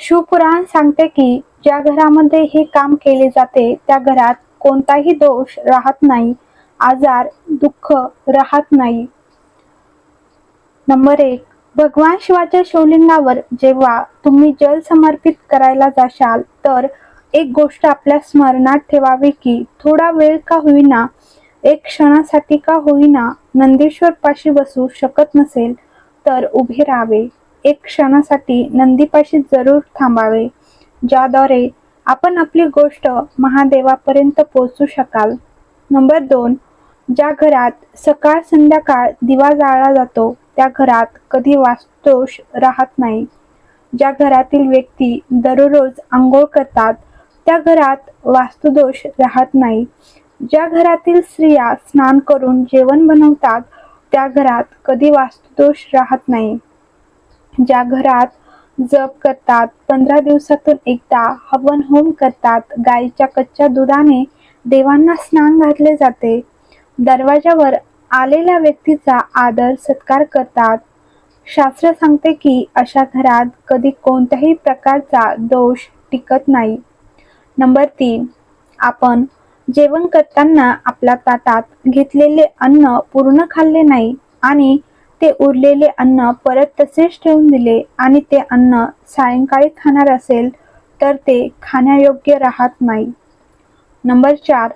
शिवपुराण सांगते की ज्या घरामध्ये हे काम केले जाते त्या घरात कोणताही दोष राहत नाही. आजार दुःख राहत नाही. नंबर एक भगवान शिवाच्या शिवलिंगावर जेव्हा तुम्ही जल समर्पित करायला जाशाल तर एक गोष्ट आपल्या स्मरणात ठेवावी की थोडा वेळ का होईना एक क्षणासाठी का होईना नंदेश्वर पाशी बसू शकत नसेल तर उभे राहावे. एक क्षणासाठी नंदीपाशी जरूर थांबावे ज्याद्वारे आपण आपली गोष्ट महादेवापर्यंत पोहोचू शकाल. नंबर दोन ज्या घरात सकाळ संध्याकाळ दिवा जाळला जातो त्या घरात कधी वास्तोष राहत नाही. ज्या घरातील व्यक्ती दररोज आंघोळ करतात त्या घरात वास्तुदोष राहत नाही. ज्या घरातील स्त्रिया स्नान करून जेवण बनवतात त्या घरात कधी वास्तुदोष राहत नाही. ज्या घरात जप करतात पंधरा दिवसातून एकदा हवन होम करतात गाईच्या कच्च्या दुधाने देवांना स्नान घातले जाते. दरवाजावर आलेल्या व्यक्तीचा आदर सत्कार करतात. शास्त्र सांगते की अशा घरात कधी कोणत्याही प्रकारचा दोष टिकत नाही. नंबर तीन आपण जेवण करताना आपल्या ताटात घेतलेले अन्न पूर्ण खाल्ले नाही आणि ते उरलेले अन्न परत तसेच ठेवून दिले आणि ते अन्न सायंकाळी खाणार असेल तर ते खाण्यायोग्य राहत नाही. नंबर चार.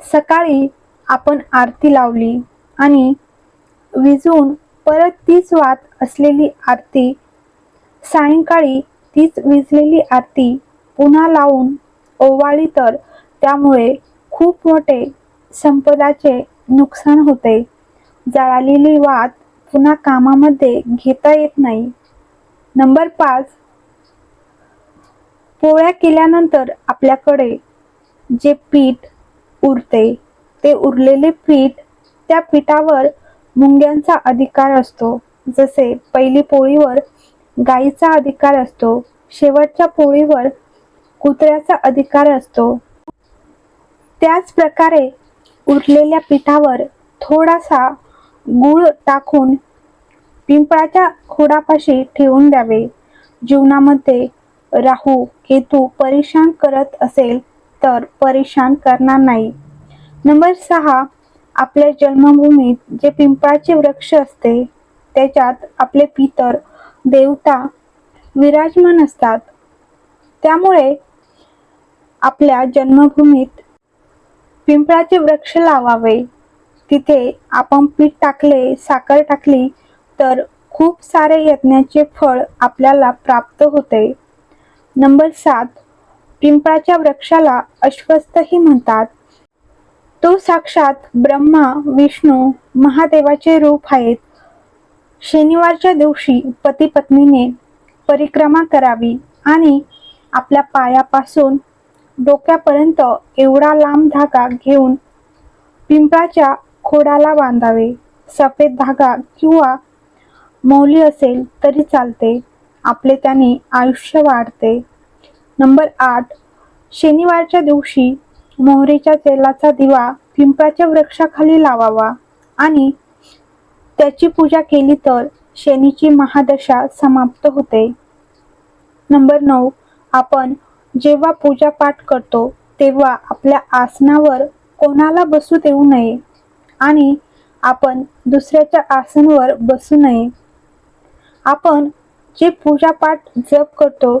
सकाळी आपण आरती लावली आणि विजून परत तीच वात असलेली आरती सायंकाळी तीच विजलेली आरती पुन्हा लावून ओवाळी तर त्यामुळे खूप मोठे संपदाचे नुकसान होते. जळालेली वाद पुन्हा कामामध्ये घेता येत नाही. नंबर पाच. पोळ्या केल्यानंतर आपल्याकडे जे पीठ उरते ते उरलेले पीठ त्या पिठावर मुंग्यांचा अधिकार असतो. जसे पहिली पोळीवर गाईचा अधिकार असतो शेवटच्या पोळीवर कुत्र्याचा अधिकार असतो. त्याच प्रकारे उरलेल्या पिठावर थोडासा गूळ टाकून पिंपळाच्या खोडापाशी ठेवून द्यावे. जीवनामध्ये राहू केतू परेशान करत असेल तर परेशान करणार नाही. नंबर सहा आपल्या जन्मभूमीत जे पिंपळाचे वृक्ष असते त्याच्यात आपले पितर देवता विराजमान असतात. त्यामुळे आपल्या जन्मभूमीत पिंपळाचे वृक्ष लावावे. तिथे आपण पीठ टाकले साखर टाकली तर खूप सारे यज्ञाचे फळ आपल्याला प्राप्त होते. नंबर सात पिंपळाच्या वृक्षाला अश्वस्थही म्हणतात. तो साक्षात ब्रह्मा विष्णू महादेवाचे रूप आहेत. शनिवारच्या दिवशी पती पत्नीने परिक्रमा करावी आणि आपल्या पायापासून डोक्यापर्यंत एवढा लांब धागा घेऊन पिंपळाच्या खोडाला बांधावे. सफेद धागा किंवा मौली असेल तरी चालते. आपले त्याने आयुष्य वाढते. नंबर आठ. शनिवारच्या दिवशी मोहरीच्या तेलाचा दिवा पिंपळाच्या वृक्षाखाली लावावा आणि त्याची पूजा केली तर शनीची महादशा समाप्त होते. नंबर नऊ. आपण जेव्हा पूजा पाठ करतो तेव्हा आपल्या आसनावर कोणाला बसू देऊ नये. आणि आपण दुसऱ्याच्या आसनवर बसू नये. आपण जे पूजापाठ जप करतो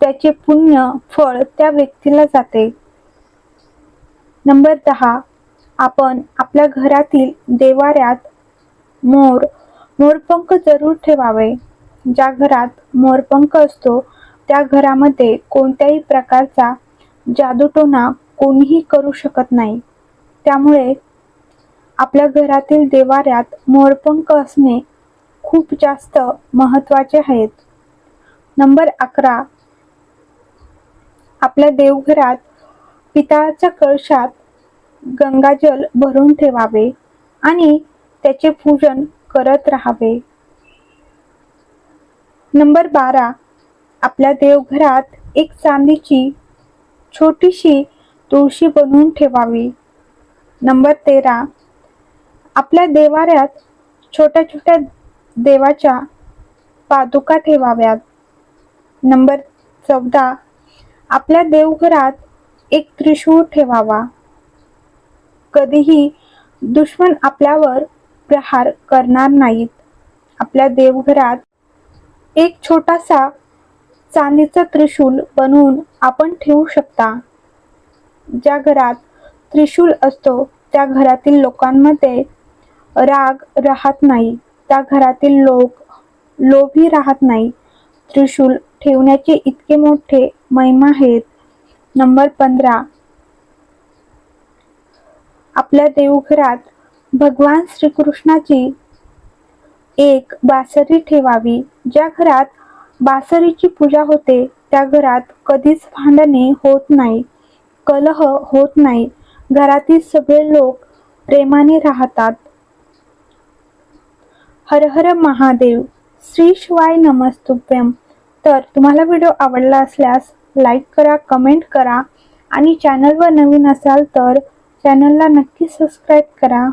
त्याचे पुण्य फळ त्या व्यक्तीला जाते. नंबर दहा आपण आपल्या घरातील देवाऱ्यात मोर मोरपंख जरूर ठेवावे. ज्या घरात मोरपंख असतो त्या घरामध्ये कोणत्याही प्रकारचा जादूटोणा कोणीही करू शकत नाही. त्यामुळे आपल्या घरातील देवाऱ्यात मोरपंख असणे खूप जास्त महत्त्वाचे आहेत. नंबर अकरा. आपल्या देवघरात पितळाच्या कळशात गंगाजल भरून ठेवावे आणि त्याचे पूजन करत राहावे. नंबर बारा. आपल्या देवघरात एक चांदीची छोटीशी तुळशी बनवून ठेवावी. नंबर तेरा. आपल्या देवाऱ्यात छोट्या छोट्या देवाच्या पादुका ठेवाव्यात. नंबर चौदा. आपल्या देवघरात एक त्रिशूळ ठेवावा. कधीही दुश्मन आपल्यावर प्रहार करणार नाहीत. आपल्या देवघरात एक छोटासा चांदीचा त्रिशूल बनवून आपण ठेवू शकता. ज्या घरात त्रिशूल असतो त्या घरातील लोकांमध्ये राग राहत नाही. त्या घरातील लोक लोभी राहत नाही. त्रिशूल ठेवण्याचे इतके मोठे महिमा आहेत. नंबर पंधरा. आपल्या देवघरात भगवान श्रीकृष्णाची एक बासरी ठेवावी. ज्या घरात बासरीची पूजा होते त्या घरात कधीच भांडणे होत नाही कलह होत नाही. घरातील सगळे लोक प्रेमाने राहतात. हर हर महादेव. श्री शिवाय नमस्तुभ्यम तर तुम्हाला व्हिडिओ आवडला असल्यास लाईक करा कमेंट करा आणि चॅनलवर नवीन असाल तर चॅनलला नक्की सबस्क्राईब करा.